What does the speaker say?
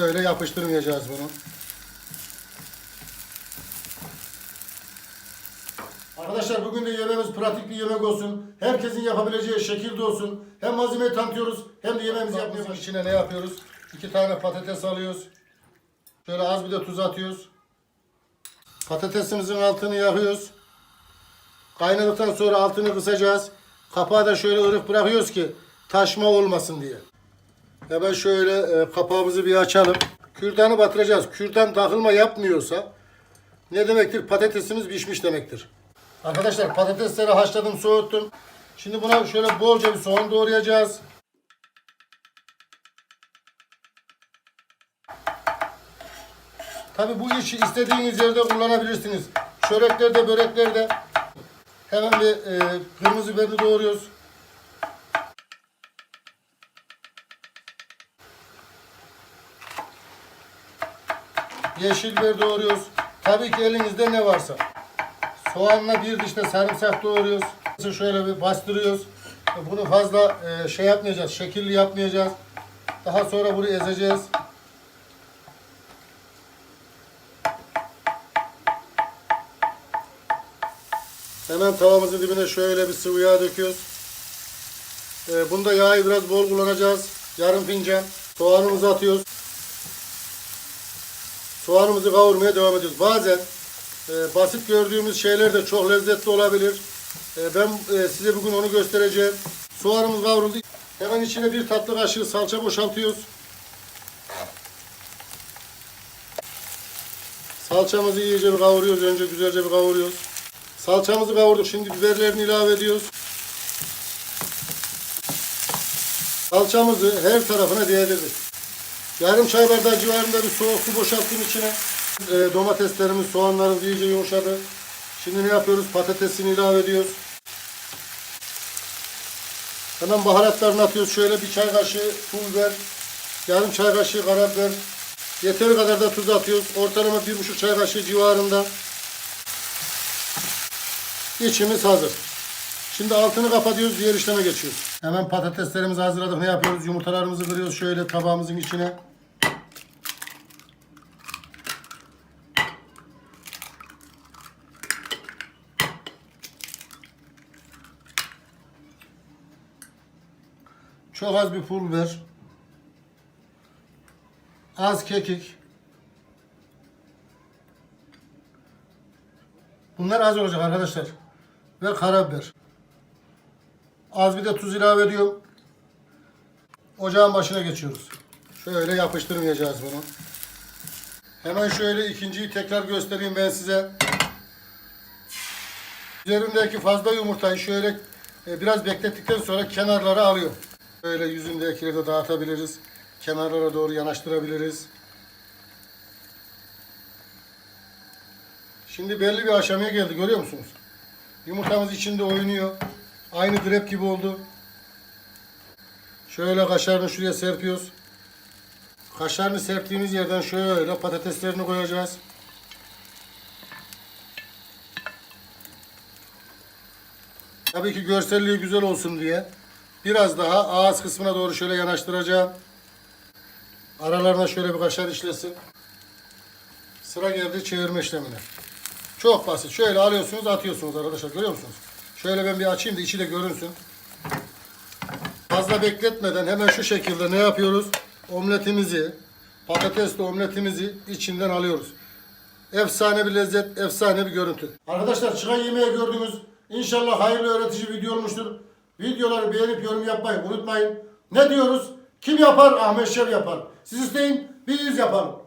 Şöyle yapıştırmayacağız bunu. Arkadaşlar bugün de yemeğimiz pratik bir yemek olsun. Herkesin yapabileceği şekilde olsun. Hem malzemeyi tanıtıyoruz hem de yemeğimizi yapmıyoruz. İçine ne yapıyoruz? İki tane patates alıyoruz. Şöyle az bir de tuz atıyoruz. Patatesimizin altını yakıyoruz. Kaynadıktan sonra altını kısacağız. Kapağı da şöyle ırık bırakıyoruz ki taşma olmasın diye. Hemen şöyle e, kapağımızı bir açalım. Kürdanı batıracağız. Kürdan takılma yapmıyorsa ne demektir? Patatesimiz pişmiş demektir. Arkadaşlar patatesleri haşladım, soğuttum. Şimdi buna şöyle bolca bir soğan doğrayacağız. Tabi bu işi istediğiniz yerde kullanabilirsiniz. Çöreklerde, böreklerde. Hemen bir e, kırmızı biberi doğruyoruz. Yeşil biber doğruyoruz. Tabii ki elinizde ne varsa. Soğanla bir diş de sarımsak doğruyoruz. Şöyle bir bastırıyoruz. Bunu fazla e, şey yapmayacağız, şekilli yapmayacağız. Daha sonra bunu ezeceğiz. Hemen tavamızın dibine şöyle bir sıvı yağ döküyoruz. E, bunda yağı biraz bol kullanacağız. Yarım fincan. Soğanımızı atıyoruz. Soğanımızı kavurmaya devam ediyoruz. Bazen e, basit gördüğümüz şeyler de çok lezzetli olabilir. E, ben e, size bugün onu göstereceğim. Soğanımız kavruldu. Hemen içine bir tatlı kaşığı salça boşaltıyoruz. Salçamızı iyice bir kavuruyoruz. Önce güzelce bir kavuruyoruz. Salçamızı kavurduk. Şimdi biberlerini ilave ediyoruz. Salçamızı her tarafına değdirdik. Yarım çay bardağı civarında bir soğuk su boşalttım içine. E, domateslerimiz, soğanlarımız iyice yumuşadı. Şimdi ne yapıyoruz? Patatesini ilave ediyoruz. Hemen baharatlarını atıyoruz. Şöyle bir çay kaşığı pul biber, yarım çay kaşığı karabiber, yeteri kadar da tuz atıyoruz. Ortalama bir buçuk çay kaşığı civarında. İçimiz hazır. Şimdi altını kapatıyoruz, diğer işleme geçiyoruz. Hemen patateslerimizi hazırladık. Ne yapıyoruz? Yumurtalarımızı kırıyoruz şöyle tabağımızın içine. Çok az bir pul biber. Az kekik. Bunlar az olacak arkadaşlar. Ve karabiber. Az bir de tuz ilave ediyorum. Ocağın başına geçiyoruz. Şöyle yapıştırmayacağız bunu. Hemen şöyle ikinciyi tekrar göstereyim ben size. Üzerindeki fazla yumurtayı şöyle e, biraz beklettikten sonra kenarlara alıyor. Böyle yüzündekileri de dağıtabiliriz. Kenarlara doğru yanaştırabiliriz. Şimdi belli bir aşamaya geldi görüyor musunuz? Yumurtamız içinde oynuyor. Aynı grep gibi oldu. Şöyle kaşarını şuraya serpiyoruz. Kaşarını serptiğimiz yerden şöyle patateslerini koyacağız. Tabii ki görselliği güzel olsun diye biraz daha ağız kısmına doğru şöyle yanaştıracağım. Aralarına şöyle bir kaşar işlesin. Sıra geldi çevirme işlemine. Çok basit. Şöyle alıyorsunuz atıyorsunuz arkadaşlar görüyor musunuz? Şöyle ben bir açayım da içi de görünsün. Fazla bekletmeden hemen şu şekilde ne yapıyoruz? Omletimizi, patatesli omletimizi içinden alıyoruz. Efsane bir lezzet, efsane bir görüntü. Arkadaşlar çıkan yemeği gördünüz. İnşallah hayırlı öğretici video olmuştur. Videoları beğenip yorum yapmayı unutmayın. Ne diyoruz? Kim yapar? Ahmet Şev yapar. Siz isteyin, biz yapalım.